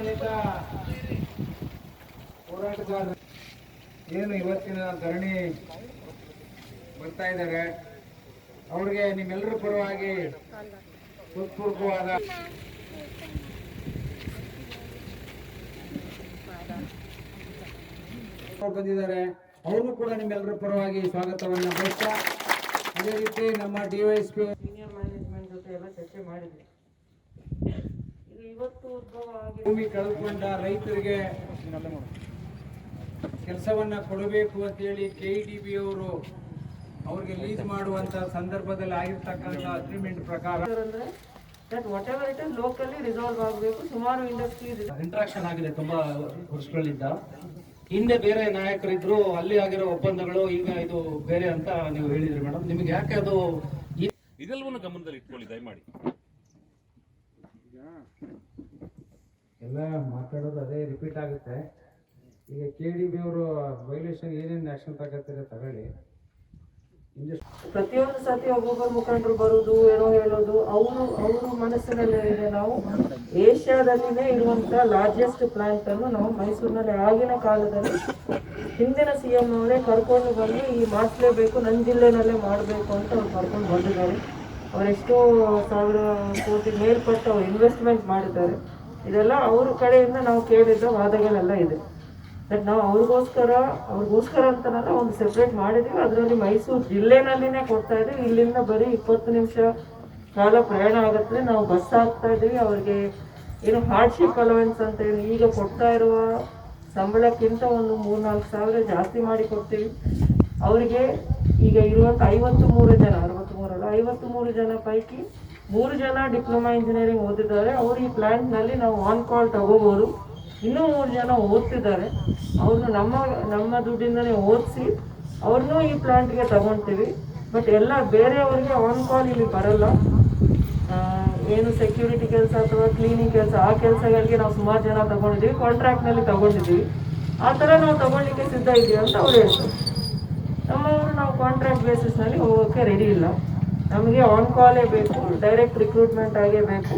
ಗೌರವಾನ್ವಿತ ಹೋರಾಟಗಾರರು ಏನು ಇವತ್ತಿನ ಧರಣಿ ಬರ್ತಾ ಇದ್ದಾರೆ, ಅವ್ರಿಗೆ ನಿಮ್ಮೆಲ್ಲರ ಪರವಾಗಿ ಹೃತ್ಪೂರ್ವಕವಾದ ಬಂದಿದ್ದಾರೆ. ಅವರು ಕೂಡ ನಿಮ್ಮೆಲ್ಲರ ಪರವಾಗಿ ಸ್ವಾಗತವನ್ನ ಬಯಸ್ತಾ, ಅದೇ ರೀತಿ ನಮ್ಮ ಡಿವೈಎಸ್ಪಿ ಸೀನಿಯರ್ ಮ್ಯಾನೇಜ್ಮೆಂಟ್ ಜೊತೆ ಎಲ್ಲ ಚರ್ಚೆ ಮಾಡಿದ್ವಿ. ಭೂಮಿ ಕಳೆದುಕೊಂಡ ರೈತರಿಗೆ ಕೆಲಸವನ್ನ ಕೊಡಬೇಕು ಅಂತೇಳಿ ಕೆ ಡಿ ಬಿ ಅವರು ಅವ್ರಿಗೆ ಲೀಸ್ ಮಾಡುವಂತ ಸಂದರ್ಭದಲ್ಲಿ ಆಗಿರ್ತಕ್ಕಂಥ ಅಗ್ರಿಮೆಂಟ್ ಪ್ರಕಾರ ಅಂದ್ರೆ that whatever it is locally resolve ಆಗಬೇಕು ಸುಮಾರು ಇಂಡಸ್ಟ್ರೀಸ್ ಇದೆ. ಇಂಟ್ರಾಕ್ಷನ್ ಆಗಿದೆ ತುಂಬಾ ವರ್ಷಗಳಿಂದ. ಹಿಂದೆ ಬೇರೆ ನಾಯಕರಿದ್ರು ಅಲ್ಲಿ ಆಗಿರೋ ಒಪ್ಪಂದಗಳು ಈಗ ಇದು ಬೇರೆ ಅಂತ ನೀವು ಹೇಳಿದ್ರಿ ಮೇಡಮ್. ನಿಮ್ಗೆ ಯಾಕೆ ಅದು ಇದೆಲ್ಲವನ್ನು ಗಮನದಲ್ಲಿ ಇಟ್ಕೊಳ್ಳಿ ದಯಮಾಡಿ. ಎಲ್ಲ ಮಾತಾಡೋದು ಅದೇ ರಿಪೀಟ್ ಆಗುತ್ತೆ. ಈಗ ಕೆ ಡಿ ಬಿ ಅವರು ವೈಲೇಷನ್ ಏನೇನು ನ್ಯಾಷನಲ್ ತಗೋತಾರೆ ತಗೊಳ್ಳಿ. ಪ್ರತಿಯೊಂದು ಸತಿ ಒಬ್ಬೊಬ್ಬರು ಮುಖಂಡರು ಬರುದು, ಏನೋ ಹೇಳೋದು, ಅವರು ಅವರು ಮನಸ್ಸಿನಲ್ಲಿ ಇದೆ ನಾವು. ಏಷ್ಯಾದಲ್ಲಿನೇ ಇರುವಂತ ಲಾರ್ಜೆಸ್ಟ್ ಪ್ಲಾಂಟ್ ಅನ್ನು ನಾವು ಮೈಸೂರಿನಲ್ಲಿ ಆಗಿನ ಕಾಲದಲ್ಲಿ ಹಿಂದಿನ ಸಿ ಎಂ ಅವರೇ ಕರ್ಕೊಂಡು ಬಂದು ಈ ಮಾಡಿಸ್ಲೇಬೇಕು ನನ್ನ ಜಿಲ್ಲೆನಲ್ಲೇ ಮಾಡಬೇಕು ಅಂತ ಅವ್ರು ಕರ್ಕೊಂಡು ಬಂದಿದ್ದಾರೆ. ಅವರೆಷ್ಟೋ ಸಾವಿರ ಕೋಟಿ ಮೇಲ್ಪಟ್ಟು ಅವರು ಇನ್ವೆಸ್ಟ್ಮೆಂಟ್ ಮಾಡಿದ್ದಾರೆ. ಇದೆಲ್ಲ ಅವ್ರ ಕಡೆಯಿಂದ ನಾವು ಕೇಳಿದ್ದ ವಾದಗಳೆಲ್ಲ ಇದೆ. ಬಟ್ ನಾವು ಅವ್ರಿಗೋಸ್ಕರ ಅವ್ರಿಗೋಸ್ಕರ ಅಂತನಲ್ಲ, ಒಂದು ಸೆಪ್ರೇಟ್ ಮಾಡಿದ್ವಿ. ಅದರಲ್ಲಿ ಮೈಸೂರು ಜಿಲ್ಲೆನಲ್ಲಿನೇ ಕೊಡ್ತಾ ಇದ್ದೀವಿ. ಇಲ್ಲಿಂದ ಬರೀ ಇಪ್ಪತ್ತು ನಿಮಿಷ ಕಾಲ ಪ್ರಯಾಣ ಆಗುತ್ತೆ ನಾವು ಬಸ್ ಹಾಕ್ತಾ ಇದ್ದೀವಿ. ಅವ್ರಿಗೆ ಏನು ಹಾರ್ಡ್ಶಿಪ್ ಅಲವೆನ್ಸ್ ಅಂತ ಏನು ಈಗ ಕೊಡ್ತಾ ಇರುವ ಸಂಬಳಕ್ಕಿಂತ ಒಂದು ಮೂರ್ನಾಲ್ಕು ಸಾವಿರ ಜಾಸ್ತಿ ಮಾಡಿ ಕೊಡ್ತೀವಿ. ಅವರಿಗೆ ಈಗ ಇರುವಂಥ ಐವತ್ತು ಮೂರು ಜನ ಮೂರಲ್ಲ ಐವತ್ತು ಮೂರು ಜನ ಪೈಕಿ ಮೂರು ಜನ ಡಿಪ್ಲೊಮಾ ಇಂಜಿನಿಯರಿಂಗ್ ಓದಿದ್ದಾರೆ. ಅವರು ಈ ಪ್ಲ್ಯಾಂಟ್ನಲ್ಲಿ ನಾವು ಆನ್ ಕಾಲ್ ತಗೋಬೋದು. ಇನ್ನೂ ಮೂರು ಜನ ಓದ್ತಿದ್ದಾರೆ. ಅವ್ರನ್ನ ನಮ್ಮ ನಮ್ಮ ದುಡ್ಡಿಂದನೇ ಓದಿಸಿ ಅವ್ರನ್ನೂ ಈ ಪ್ಲ್ಯಾಂಟ್ಗೆ ತಗೊತೀವಿ. ಬಟ್ ಎಲ್ಲ ಬೇರೆಯವರಿಗೆ ಆನ್ ಕಾಲ್ ಇಲ್ಲಿ ಬರಲ್ಲ. ಏನು ಸೆಕ್ಯೂರಿಟಿ ಕೆಲಸ ಅಥವಾ ಕ್ಲೀನಿಂಗ್ ಕೆಲಸ, ಆ ಕೆಲಸಗಳಿಗೆ ನಾವು ಸುಮಾರು ಜನ ತಗೊಂಡಿದ್ದೀವಿ. ಕಾಂಟ್ರಾಕ್ಟ್ನಲ್ಲಿ ತಗೊಂಡಿದ್ದೀವಿ. ಆ ಥರ ನಾವು ತಗೊಳ್ಳಿಕ್ಕೆ ಸಿದ್ಧ ಇದ್ದೀವಿ ಅಂತ ಅವ್ರು ಹೇಳ್ತಾರೆ. ನಮ್ಮವರು ನಾವು ಕಾಂಟ್ರಾಕ್ಟ್ ಬೇಸಿಸ್ನಲ್ಲಿ ಹೋಗೋಕ್ಕೆ ರೆಡಿ ಇಲ್ಲ. ನಮಗೆ ಆನ್ ಕಾಲೇ ಬೇಕು ಡೈರೆಕ್ಟ್ ರಿಕ್ರೂಟ್ಮೆಂಟ್ ಆಗೇ ಬೇಕು